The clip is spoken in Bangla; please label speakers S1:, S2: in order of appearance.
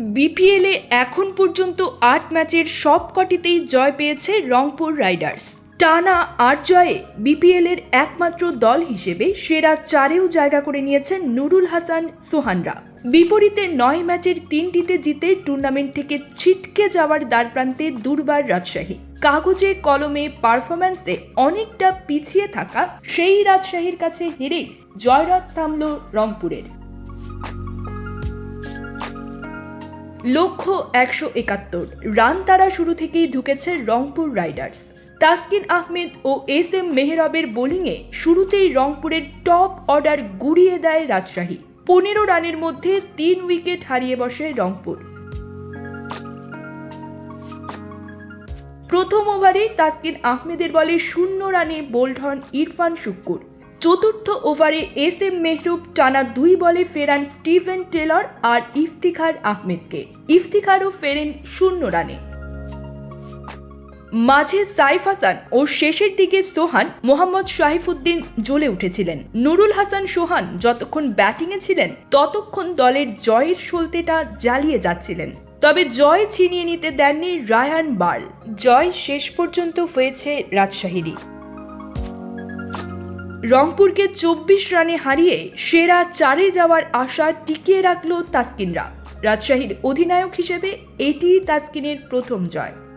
S1: বিপিএলে এখন পর্যন্ত আট ম্যাচের সব কটিতেই জয় পেয়েছে রংপুর রাইডার্স। টানা আট জয়ে বিপিএলের একমাত্র দল হিসেবে সেরা চারেও জায়গা করে নিয়েছেন নুরুল হাসান, সোহানরা। বিপরীতে নয় ম্যাচের তিনটিতে জিতে টুর্নামেন্ট থেকে ছিটকে যাওয়ার দ্বারপ্রান্তে দুর্বার রাজশাহী। কাগজে, কলমে, পারফরম্যান্সে অনেকটা পিছিয়ে থাকা সেই রাজশাহীর কাছে হেরেই জয়রথ থামল রংপুরের। লক্ষ্য একশো একাত্তর। রান তারা শুরু থেকেই ঢুকেছে রংপুর রাইডার্স। তাসকিন আহমেদ ও এস এম মেহরাবের বোলিংয়ে শুরুতেই রংপুরের টপ অর্ডার গুড়িয়ে দেয় রাজশাহী। পনেরো রানের মধ্যে তিন উইকেট হারিয়ে বসে রংপুর। প্রথম ওভারে তাসকিন আহমেদের বলে শূন্য রানে বোল্ড হন ইরফান শুক্কুর। চতুর্থ ওভারে এস এম মেহরুব টানা দুই বলে ফেরান স্টিভেন টেলর আর ইফতিখার আহমেদকে। ইফতিখারও ফেরেন শূন্য রানে। মাঝে সাইফ হাসান ও শেষের দিকে সোহান মোহাম্মদ শাহিফুদ্দিন জ্বলে উঠেছিলেন। নুরুল হাসান সোহান যতক্ষণ ব্যাটিংয়ে ছিলেন, ততক্ষণ দলের জয়ের সলতেটা জ্বালিয়ে যাচ্ছিলেন। তবে জয় ছিনিয়ে নিতে দেননি রায়ান বার্ল। জয় শেষ পর্যন্ত হয়েছে রাজশাহীরই। রংপুরকে চব্বিশ রানে হারিয়ে সেরা চারে যাওয়ার আশা টিকিয়ে রাখল তাসকিনরা। রাজশাহীর অধিনায়ক হিসেবে এটি তাসকিনের প্রথম জয়।